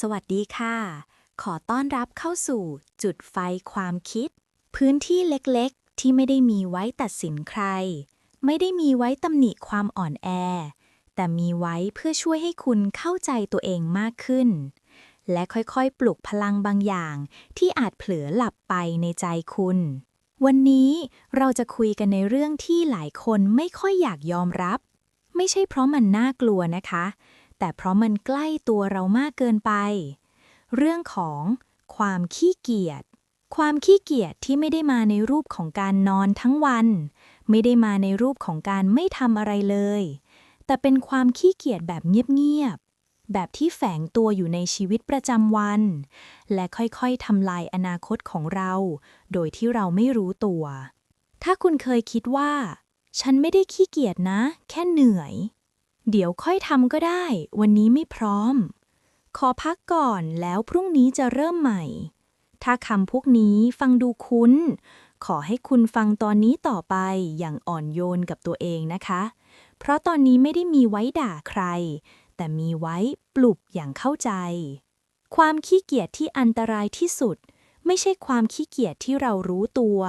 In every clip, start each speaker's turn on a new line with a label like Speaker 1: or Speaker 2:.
Speaker 1: สวัสดีค่ะ ขอต้อนรับเข้าสู่จุดไฟความคิด พื้นที่เล็กๆ ที่ไม่ได้มีไว้ตัดสินใคร ไม่ได้มีไว้ตำหนิความอ่อนแอ แต่มีไว้เพื่อช่วยให้คุณเข้าใจตัวเองมากขึ้น และค่อยๆ ปลุกพลังบางอย่าง ที่อาจเผลอหลับไปในใจคุณ วันนี้เราจะคุยกันในเรื่องที่หลายคนไม่ค่อยอยากยอมรับ ไม่ใช่เพราะมันน่ากลัวนะคะ แต่เพราะมันใกล้ตัวเรามากเกินไป เรื่องของความขี้เกียจ ความขี้เกียจที่ไม่ได้มาในรูปของการนอนทั้งวัน ไม่ได้มาในรูปของการไม่ทำอะไรเลย แต่เป็นความขี้เกียจแบบเงียบๆ แบบที่แฝงตัวอยู่ในชีวิตประจำวัน และค่อยๆทำลายอนาคตของเรา โดยที่เราไม่รู้ตัว ถ้าคุณเคยคิดว่า ฉันไม่ได้ขี้เกียจนะ แค่เหนื่อย เดี๋ยวค่อยทำก็ได้ วันนี้ไม่พร้อม ขอพักก่อนแล้วพรุ่งนี้จะเริ่มใหม่ ถ้าคำพวกนี้ฟังดูคุ้น ขอให้คุณฟังตอนนี้ต่อไปอย่างอ่อนโยนกับตัวเองนะคะ เพราะตอนนี้ไม่ได้มีไว้ด่าใคร แต่มีไว้ปลุกอย่างเข้าใจ ความขี้เกียจที่อันตรายที่สุด ไม่ใช่ความขี้เกียจที่เรารู้ตัว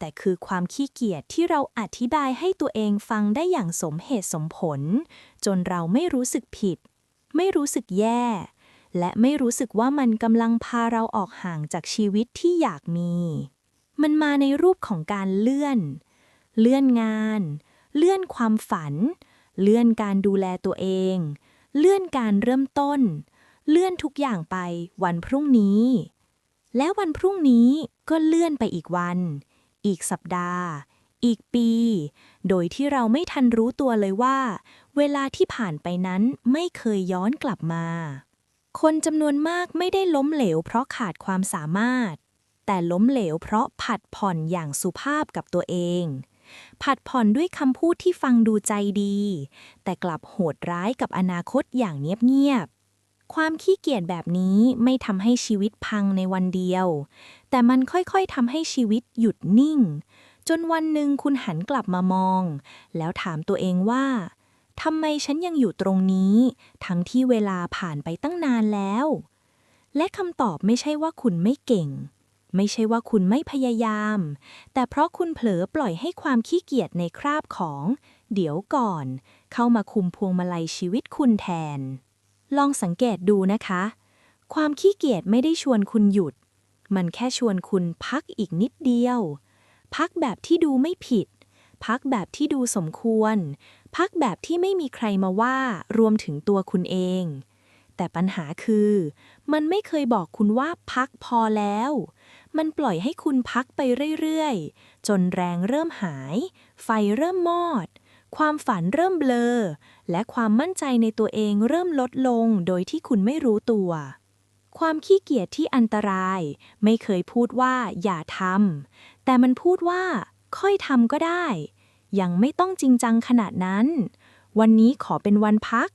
Speaker 1: แต่คือความขี้เกียจที่เราอธิบายให้ตัวเองฟังได้อย่างสมเหตุสมผล จนเราไม่รู้สึกผิด ไม่รู้สึกแย่ และไม่รู้สึกว่ามันกำลังพาเราออกห่างจากชีวิตที่อยากมี มันมาในรูปของการเลื่อน เลื่อนงาน เลื่อนความฝัน เลื่อนการดูแลตัวเอง เลื่อนการเริ่มต้น เลื่อนทุกอย่างไปวันพรุ่งนี้ แล้ววันพรุ่งนี้ก็เลื่อนไปอีกวัน อีกสัปดาห์ อีกปี โดยที่เราไม่ทันรู้ตัวเลยว่า เวลาที่ผ่านไปนั้นไม่เคยย้อนกลับมา คนจำนวนมากไม่ได้ล้มเหลวเพราะขาดความสามารถ แต่ล้มเหลวเพราะผัดผ่อนอย่างสุภาพกับตัวเอง ผัดผ่อนด้วยคำพูดที่ฟังดูใจดี แต่กลับโหดร้ายกับอนาคตอย่างเงียบๆ ความขี้เกียจแบบนี้ไม่ทำให้ชีวิตพังในวันเดียว แต่มันค่อยๆทำให้ชีวิตหยุดนิ่ง จนวันหนึ่งคุณหันกลับมามอง แล้วถามตัวเองว่าทำไมฉันยังอยู่ตรงนี้ ทั้งที่เวลาผ่านไปตั้งนานแล้ว และคำตอบไม่ใช่ว่าคุณไม่เก่ง ไม่ใช่ว่าคุณไม่พยายาม แต่เพราะคุณเผลอปล่อยให้ความขี้เกียจในคราบของ เดี๋ยวก่อน เข้ามาคุมพวงมาลัยชีวิตคุณแทน ลองสังเกตดูนะคะ ความขี้เกียจไม่ได้ชวนคุณหยุด มันแค่ชวนคุณพักอีกนิดเดียว พักแบบที่ดูไม่ผิด พักแบบที่ดูสมควร พักแบบที่ไม่มีใครมาว่ารวมถึงตัวคุณเอง แต่ปัญหาคือ มันไม่เคยบอกคุณว่าพักพอแล้ว มันปล่อยให้คุณพักไปเรื่อยๆ จนแรงเริ่มหาย ไฟเริ่มมอด ความฝันเริ่มเบลอ และความมั่นใจในตัวเองเริ่มลดลงโดยที่คุณไม่รู้ตัว ความขี้เกียจที่อันตราย ไม่เคยพูดว่าอย่าทำแต่มันพูดว่า ค่อยทำก็ได้ ยังไม่ต้องจริงจังขนาดนั้น วันนี้ขอเป็นวันพัก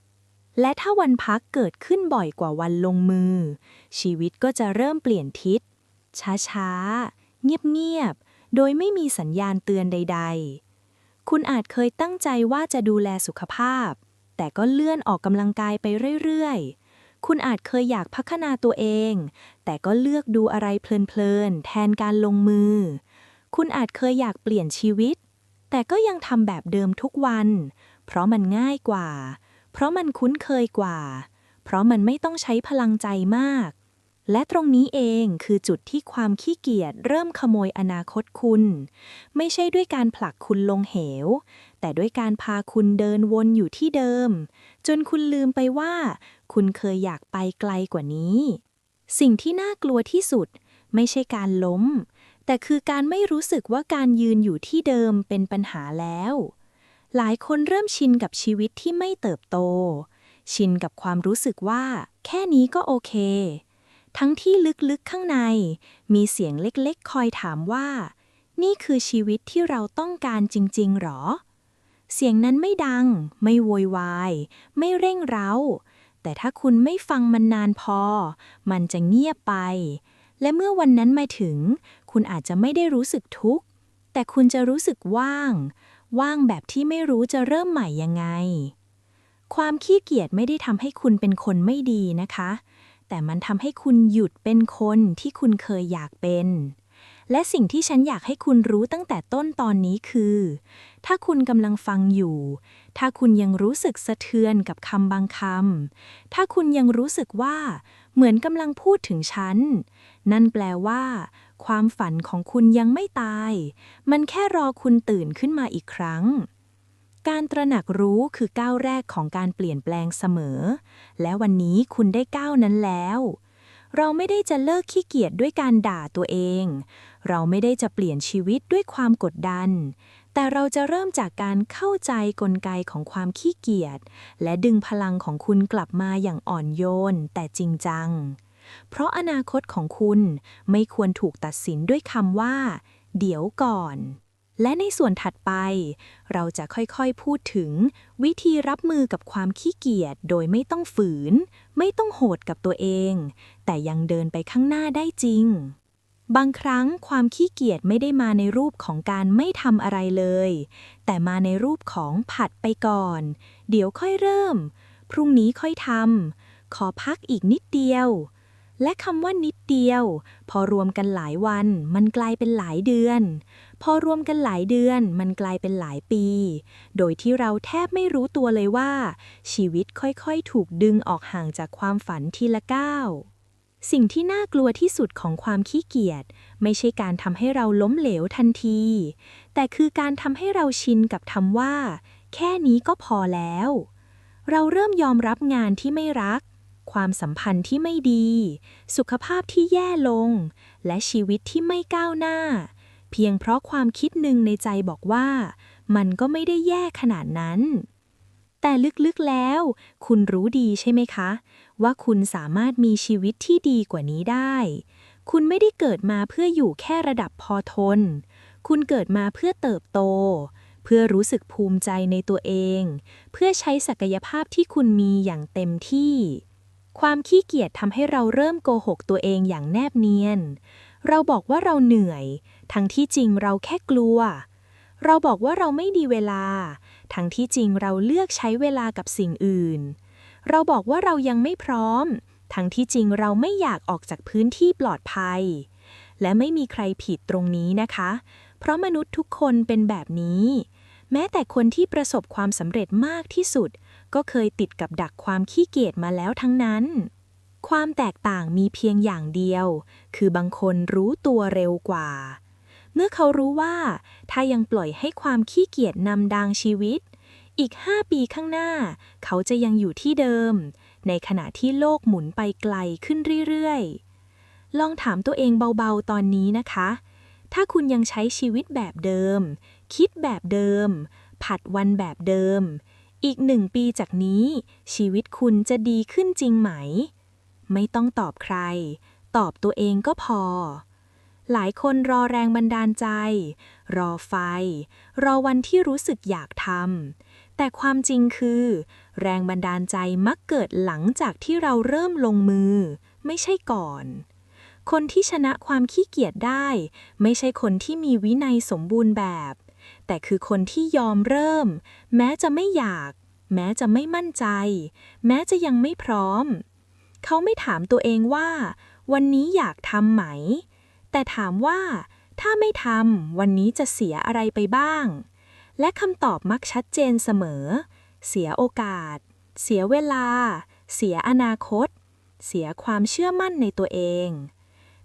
Speaker 1: และถ้าวันพักเกิดขึ้นบ่อยกว่าวันลงมือ ชีวิตก็จะเริ่มเปลี่ยนทิศ ช้าๆ เงียบๆ โดยไม่มีสัญญาณเตือนใด ๆคุณอาจเคยตั้งใจว่าจะดูแลสุขภาพ แต่ก็เลื่อนออกกำลังกายไปเรื่อยๆ คุณอาจเคยอยากพัฒนาตัวเอง แต่ก็เลือกดูอะไรเพลินๆ แทนการลงมือ คุณอาจเคยอยากเปลี่ยนชีวิต แต่ก็ยังทำแบบเดิมทุกวัน เพราะมันง่ายกว่า เพราะมันคุ้นเคยกว่า เพราะมันไม่ต้องใช้พลังใจมาก และตรงนี้เองคือจุดที่ความขี้เกียจเริ่มขโมยอนาคตคุณ ไม่ใช่ด้วยการผลักคุณลงเหว แต่ด้วยการพาคุณเดินวนอยู่ที่เดิม จนคุณลืมไปว่า คุณเคยอยากไปไกลกว่านี้ สิ่งที่น่ากลัวที่สุด ไม่ใช่การล้ม แต่คือการไม่รู้สึกว่าการยืนอยู่ที่เดิมเป็นปัญหาแล้ว หลายคนเริ่มชินกับชีวิตที่ไม่เติบโต ชินกับความรู้สึกว่า แค่นี้ก็โอเค ทั้งที่ลึกๆข้างใน มีเสียงเล็กๆ คอยถามว่านี่คือชีวิตที่เราต้องการจริง ๆ หรอ เสียงนั้นไม่ดัง ไม่โวยวาย ไม่เร่งเร้า แต่ถ้าคุณไม่ฟังมันนานพอ มันจะเงียบไป และเมื่อวันนั้นมาถึง คุณอาจจะไม่ได้รู้สึกทุกข์ แต่คุณจะรู้สึกว่าง ว่างแบบที่ไม่รู้จะเริ่มใหม่ยังไง ความขี้เกียจไม่ได้ทำให้คุณเป็นคนไม่ดีนะคะ แต่มันทำให้คุณหยุดเป็นคนที่คุณเคยอยากเป็น และสิ่งที่ฉันอยากให้คุณรู้ตั้งแต่ต้นตอนนี้คือ ถ้าคุณกำลังฟังอยู่ ถ้าคุณยังรู้สึกสะเทือนกับคำบางคำ ถ้าคุณยังรู้สึกว่า เหมือนกำลังพูดถึงฉัน นั่นแปลว่า ความฝันของคุณยังไม่ตาย มันแค่รอคุณตื่นขึ้นมาอีกครั้งการตระหนักรู้คือก้าวแรกของการเปลี่ยนแปลงเสมอ และวันนี้คุณได้ก้าวนั้นแล้ว เราไม่ได้จะเลิกขี้เกียจด้วยการด่าตัวเอง เราไม่ได้จะเปลี่ยนชีวิตด้วยความกดดัน แต่เราจะเริ่มจากการเข้าใจกลไกของความขี้เกียจ และดึงพลังของคุณกลับมาอย่างอ่อนโยน แต่จริงจัง เพราะอนาคตของคุณไม่ควรถูกตัดสินด้วยคำว่า เดี๋ยวก่อน และในส่วนถัดไป เราจะค่อยๆพูดถึง วิธีรับมือกับความขี้เกียจโดยไม่ต้องฝืน ไม่ต้องโหดกับตัวเอง แต่ยังเดินไปข้างหน้าได้จริง บางครั้งความขี้เกียจไม่ได้มาในรูปของการไม่ทำอะไรเลย แต่มาในรูปของผัดไปก่อน เดี๋ยวค่อยเริ่ม พรุ่งนี้ค่อยทำขอพักอีกนิดเดียว และคำว่านิดเดียว พอรวมกันหลายวัน มันกลายเป็นหลายเดือน พอรวมกันหลายเดือน มันกลายเป็นหลายปี โดยที่เราแทบไม่รู้ตัวเลยว่า ชีวิตค่อยๆ ถูกดึงออกห่างจากความฝันทีละก้าว สิ่งที่น่ากลัวที่สุดของความขี้เกียจไม่ใช่การทำให้เราล้มเหลวทันที แต่คือการทำให้เราชินกับคำว่า แค่นี้ก็พอแล้ว เราเริ่มยอมรับงานที่ไม่รัก ความสัมพันธ์ที่ไม่ดี สุขภาพที่แย่ลง และชีวิตที่ไม่ก้าวหน้า เพียงเพราะความคิดหนึ่งในใจบอกว่า มันก็ไม่ได้แย่ขนาดนั้น แต่ลึกๆแล้ว คุณรู้ดีใช่ไหมคะ ว่าคุณสามารถมีชีวิตที่ดีกว่านี้ได้ คุณไม่ได้เกิดมาเพื่ออยู่แค่ระดับพอทน คุณเกิดมาเพื่อเติบโต เพื่อรู้สึกภูมิใจในตัวเอง เพื่อใช้ศักยภาพที่คุณมีอย่างเต็มที่ ความขี้เกียจทำให้เราเริ่มโกหกตัวเองอย่างแนบเนียน เราบอกว่าเราเหนื่อย ทั้งที่จริงเราแค่กลัว เราบอกว่าเราไม่ดีเวลา ทั้งที่จริงเราเลือกใช้เวลากับสิ่งอื่น เราบอกว่าเรายังไม่พร้อม ทั้งที่จริงเราไม่อยากออกจากพื้นที่ปลอดภัย และไม่มีใครผิดตรงนี้นะคะ เพราะมนุษย์ทุกคนเป็นแบบนี้ แม้แต่คนที่ประสบความสำเร็จมากที่สุด ก็เคยติดกับดักความขี้เกียจมาแล้วทั้งนั้นความแตกต่างมีเพียงอย่างเดียว คือบางคนรู้ตัวเร็วกว่า เมื่อเขารู้ว่า ถ้ายังปล่อยให้ความขี้เกียจนำดางชีวิต อีก 5 ปีข้างหน้า เขาจะยังอยู่ที่เดิม ในขณะที่โลกหมุนไปไกลขึ้นเรื่อยๆ ลองถามตัวเองเบาๆตอนนี้นะคะ ถ้าคุณยังใช้ชีวิตแบบเดิม คิดแบบเดิม ผัดวันแบบเดิม อีกหนึ่งปีจากนี้ ชีวิตคุณจะดีขึ้นจริงไหม ไม่ต้องตอบใคร ตอบตัวเองก็พอ หลายคนรอแรงบันดาลใจ รอไฟ รอวันที่รู้สึกอยากทำ แต่ความจริงคือ แรงบันดาลใจมักเกิดหลังจากที่เราเริ่มลงมือ ไม่ใช่ก่อน คนที่ชนะความขี้เกียจได้ ไม่ใช่คนที่มีวินัยสมบูรณ์แบบ แต่คือคนที่ยอมเริ่ม แม้จะไม่อยาก แม้จะไม่มั่นใจ แม้จะยังไม่พร้อม เขาไม่ถามตัวเองว่า วันนี้อยากทำไหม แต่ถามว่า ถ้าไม่ทำวันนี้จะเสียอะไรไปบ้าง และคำตอบมักชัดเจนเสมอ เสียโอกาส เสียเวลา เสียอนาคต เสียความเชื่อมั่นในตัวเอง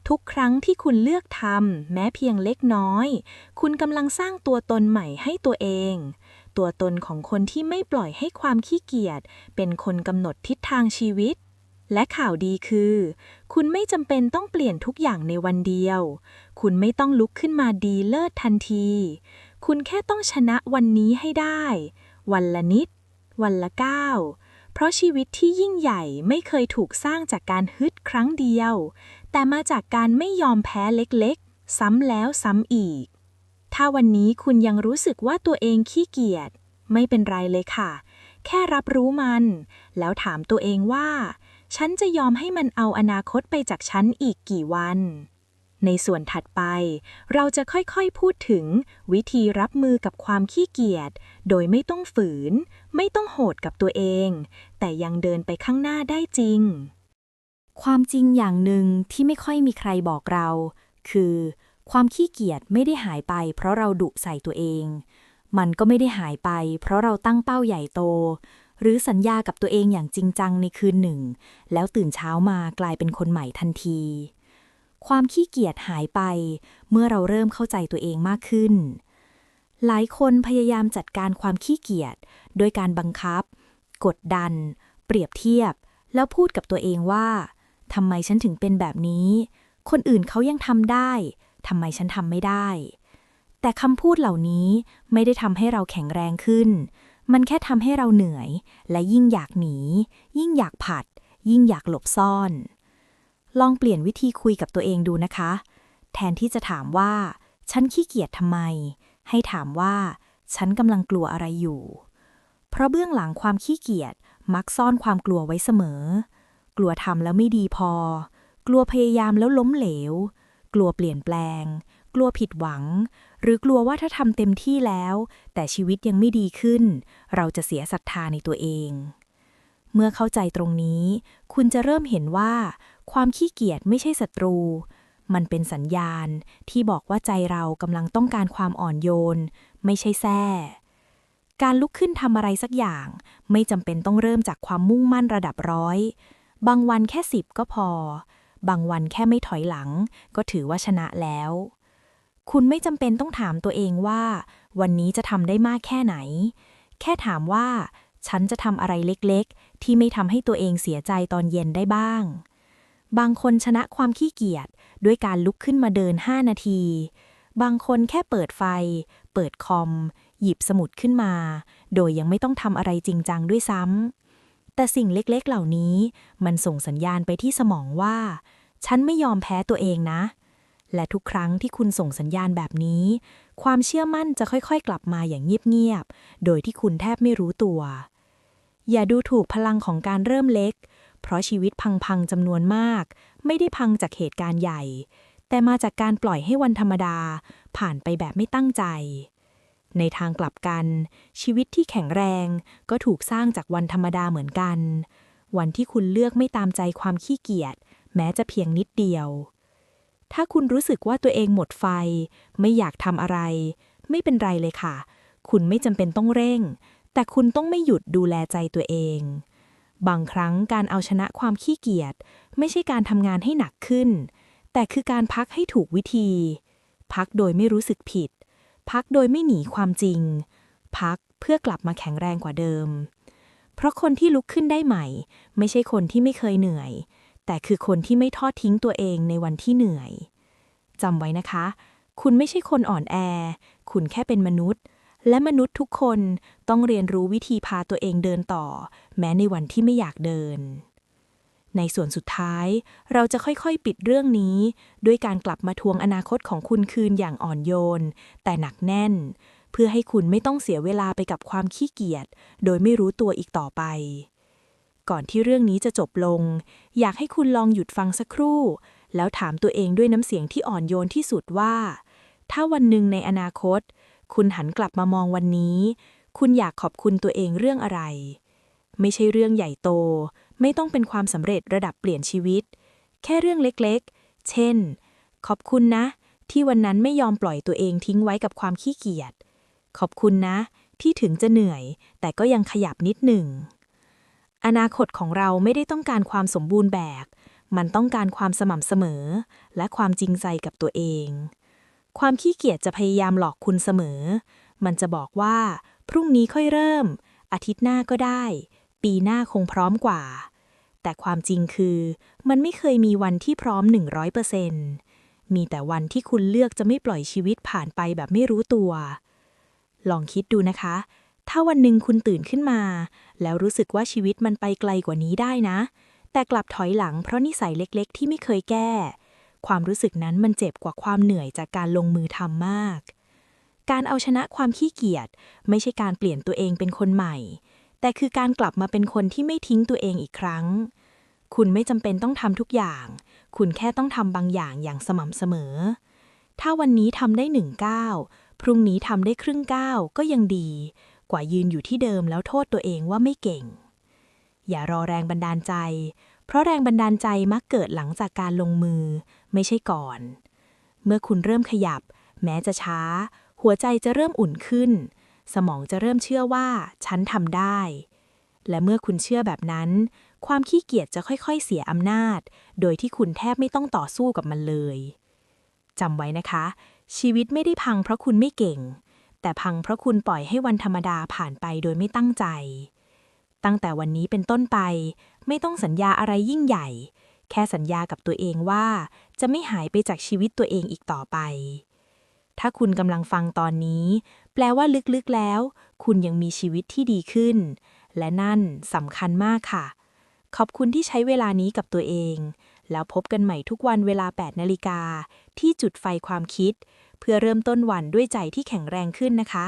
Speaker 1: ทุกครั้งที่คุณเลือกทำแม้เพียงเล็กน้อย คุณกำลังสร้างตัวตนใหม่ให้ตัวเอง ตัวตนของคนที่ไม่ปล่อยให้ความขี้เกียจเป็นคนกำหนดทิศทางชีวิต และข่าวดีคือ คุณไม่จำเป็นต้องเปลี่ยนทุกอย่างในวันเดียว คุณไม่ต้องลุกขึ้นมาดีเลิศทันที คุณแค่ต้องชนะวันนี้ให้ได้ วันละนิด วันละก้าวเพราะชีวิตที่ยิ่งใหญ่ไม่เคยถูกสร้างจากการฮึดครั้งเดียว แต่มาจากการไม่ยอมแพ้เล็กๆ ซ้ำแล้วซ้ำอีก ถ้าวันนี้คุณยังรู้สึกว่าตัวเองขี้เกียจไม่เป็นไรเลยค่ะ แค่รับรู้มัน แล้วถามตัวเองว่า ฉันจะยอมให้มันเอาอนาคตไปจากฉันอีกกี่วัน ในส่วนถัดไป เราจะค่อยๆพูดถึง วิธีรับมือกับความขี้เกียจ โดยไม่ต้องฝืน ไม่ต้องโหดกับตัวเอง แต่ยังเดินไปข้างหน้าได้จริง ความจริงอย่างหนึ่งที่ไม่ค่อยมีใครบอกเรา คือ ความขี้เกียจไม่ได้หายไป เพราะเราดุใส่ตัวเอง มันก็ไม่ได้หายไป เพราะเราตั้งเป้าใหญ่โต หรือสัญญากับตัวเองอย่างจริงจังในคืนหนึ่ง แล้วตื่นเช้ามากลายเป็นคนใหม่ทันที ความขี้เกียจหายไป เมื่อเราเริ่มเข้าใจตัวเองมากขึ้น หลายคนพยายามจัดการความขี้เกียจโดยการบังคับ กดดัน เปรียบเทียบ แล้วพูดกับตัวเองว่าทำไมฉันถึงเป็นแบบนี้ คนอื่นเขายังทำได้ทำไมฉันทำไม่ได้ แต่คำพูดเหล่านี้ไม่ได้ทำให้เราแข็งแรงขึ้น มันแค่ทำให้เราเหนื่อย และยิ่งอยากหนี ยิ่งอยากผัด ยิ่งอยากหลบซ่อน ลองเปลี่ยนวิธีคุยกับตัวเองดูนะคะ แทนที่จะถามว่า ฉันขี้เกียจทำไม ให้ถามว่า ฉันกำลังกลัวอะไรอยู่ เพราะเบื้องหลังความขี้เกียจมักซ่อนความกลัวไว้เสมอ กลัวทำแล้วไม่ดีพอ กลัวพยายามแล้วล้มเหลว กลัวเปลี่ยนแปลง กลัวผิดหวัง หรือกลัวว่าถ้าทำเต็มที่แล้ว แต่ชีวิตยังไม่ดีขึ้น เราจะเสียศรัทธาในตัวเอง เมื่อเข้าใจตรงนี้ คุณจะเริ่มเห็นว่า ความขี้เกียจไม่ใช่ศัตรู มันเป็นสัญญาณที่บอกว่าใจเรากำลังต้องการความอ่อนโยน ไม่ใช่แท้การลุกขึ้นทำอะไรสักอย่าง ไม่จำเป็นต้องเริ่มจากความมุ่งมั่นระดับร้อย บางวันแค่สิบก็พอ บางวันแค่ไม่ถอยหลัง ก็ถือว่าชนะแล้ว คุณไม่จำเป็นต้องถามตัวเองว่า วันนี้จะทำได้มากแค่ไหน แค่ถามว่า ฉันจะทำอะไรเล็กๆ ที่ไม่ทำให้ตัวเองเสียใจตอนเย็นได้บ้าง บางคนชนะความขี้เกียจด้วยการลุกขึ้นมาเดิน 5 นาที บางคนแค่เปิดไฟ เปิดคอม หยิบสมุดขึ้นมา โดยยังไม่ต้องทำอะไรจริงจังด้วยซ้ำ แต่สิ่งเล็กๆ เหล่านี้ มันส่งสัญญาณไปที่สมองว่า ฉันไม่ยอมแพ้ตัวเองนะ และทุกครั้งที่คุณส่งสัญญาณแบบนี้ ความเชื่อมั่นจะค่อยๆ กลับมาอย่างเงียบๆ โดยที่คุณแทบไม่รู้ตัว อย่าดูถูกพลังของการเริ่มเล็ก เพราะชีวิตพังๆจำนวนมาก ไม่ได้พังจากเหตุการณ์ใหญ่ แต่มาจากการปล่อยให้วันธรรมดา ผ่านไปแบบไม่ตั้งใจ ในทางกลับกัน ชีวิตที่แข็งแรงก็ถูกสร้างจากวันธรรมดาเหมือนกัน วันที่คุณเลือกไม่ตามใจความขี้เกียจ แม้จะเพียงนิดเดียว ถ้าคุณรู้สึกว่าตัวเองหมดไฟ ไม่อยากทำอะไร ไม่เป็นไรเลยค่ะ คุณไม่จำเป็นต้องเร่ง แต่คุณต้องไม่หยุดดูแลใจตัวเอง บางครั้งการเอาชนะความขี้เกียจ ไม่ใช่การทำงานให้หนักขึ้น แต่คือการพักให้ถูกวิธี พักโดยไม่รู้สึกผิด พักโดยไม่หนีความจริง พักเพื่อกลับมาแข็งแรงกว่าเดิม เพราะคนที่ลุกขึ้นได้ใหม่ ไม่ใช่คนที่ไม่เคยเหนื่อย แต่คือคนที่ไม่ทอดทิ้งตัวเองในวันที่เหนื่อยจำไว้นะคะ คุณไม่ใช่คนอ่อนแอ คุณแค่เป็นมนุษย์ และมนุษย์ทุกคนต้องเรียนรู้วิธีพาตัวเองเดินต่อ แม้ในวันที่ไม่อยากเดิน ในส่วนสุดท้าย เราจะค่อยๆปิดเรื่องนี้ ด้วยการกลับมาทวงอนาคตของคุณคืนอย่างอ่อนโยน แต่หนักแน่น เพื่อให้คุณไม่ต้องเสียเวลาไปกับความขี้เกียจ โดยไม่รู้ตัวอีกต่อไป ก่อนที่เรื่องนี้จะจบลง อยากให้คุณลองหยุดฟังสักครู่ แล้วถามตัวเองด้วยน้ำเสียงที่อ่อนโยนที่สุดว่า ถ้าวันหนึ่งในอนาคต คุณหันกลับมามองวันนี้ คุณอยากขอบคุณตัวเองเรื่องอะไร ไม่ใช่เรื่องใหญ่โต ไม่ต้องเป็นความสำเร็จระดับเปลี่ยนชีวิต แค่เรื่องเล็กๆ เช่น ขอบคุณนะ ที่วันนั้นไม่ยอมปล่อยตัวเองทิ้งไว้กับความขี้เกียจ ขอบคุณนะ ที่ถึงจะเหนื่อย แต่ก็ยังขยับนิดหนึ่ง อนาคตของเราไม่ได้ต้องการความสมบูรณ์แบบ มันต้องการความสม่ำเสมอ และความจริงใจกับตัวเอง ความขี้เกียจจะพยายามหลอกคุณเสมอ มันจะบอกว่า พรุ่งนี้ค่อยเริ่ม อาทิตย์หน้าก็ได้ ปีหน้าคงพร้อมกว่า แต่ความจริงคือ มันไม่เคยมีวันที่พร้อม 100%มีแต่วันที่คุณเลือกจะไม่ปล่อยชีวิตผ่านไปแบบไม่รู้ตัว ลองคิดดูนะคะ ถ้าวันหนึ่งคุณตื่นขึ้นมา แล้วรู้สึกว่าชีวิตมันไปไกลกว่านี้ได้นะ แต่กลับถอยหลังเพราะนิสัยเล็กๆ ที่ไม่เคยแก้ ความรู้สึกนั้นมันเจ็บกว่าความเหนื่อยจากการลงมือทำมาก การเอาชนะความขี้เกียจไม่ใช่การเปลี่ยนตัวเองเป็นคนใหม่ แต่คือการกลับมาเป็นคนที่ไม่ทิ้งตัวเองอีกครั้ง คุณไม่จำเป็นต้องทำทุกอย่าง คุณแค่ต้องทำบางอย่างอย่างสม่ำเสมอ ถ้าวันนี้ทำได้หนึ่งก้าวพรุ่งนี้ทำได้ครึ่งก้าวก็ยังดี กว่ายืนอยู่ที่เดิมแล้วโทษตัวเองว่าไม่เก่ง อย่ารอแรงบันดาลใจ เพ
Speaker 2: ราะแรงบันดาลใจมักเกิดหลังจากการลงมือ ไม่ใช่ก่อน เมื่อคุณเริ่มขยับ แม้จะช้า หัวใจจะเริ่มอุ่นขึ้น สมองจะเริ่มเชื่อว่า ฉันทำได้ และเมื่อคุณเชื่อแบบนั้น ความขี้เกียจจะค่อยๆเสียอำนาจ โดยที่คุณแทบไม่ต้องต่อสู้กับมันเลยจำไว้นะคะ ชีวิตไม่ได้พังเพราะคุณไม่เก่ง แต่พังเพราะคุณปล่อยให้วันธรรมดาผ่านไปโดยไม่ตั้งใจ ตั้งแต่วันนี้เป็นต้นไป ไม่ต้องสัญญาอะไรยิ่งใหญ่ แค่สัญญากับตัวเองว่า จะไม่หายไปจากชีวิตตัวเองอีกต่อไป ถ้าคุณกำลังฟังตอนนี้ แปลว่าลึกๆแล้ว คุณยังมีชีวิตที่ดีขึ้น และนั่นสำคัญมากค่ะ ขอบคุณที่ใช้เวลานี้กับตัวเอง แล้วพบกันใหม่ทุกวันเวลา 8 นาฬิกาที่จุดไฟความคิด เพื่อเริ่มต้นวันด้วยใจที่แข็งแรงขึ้นนะคะ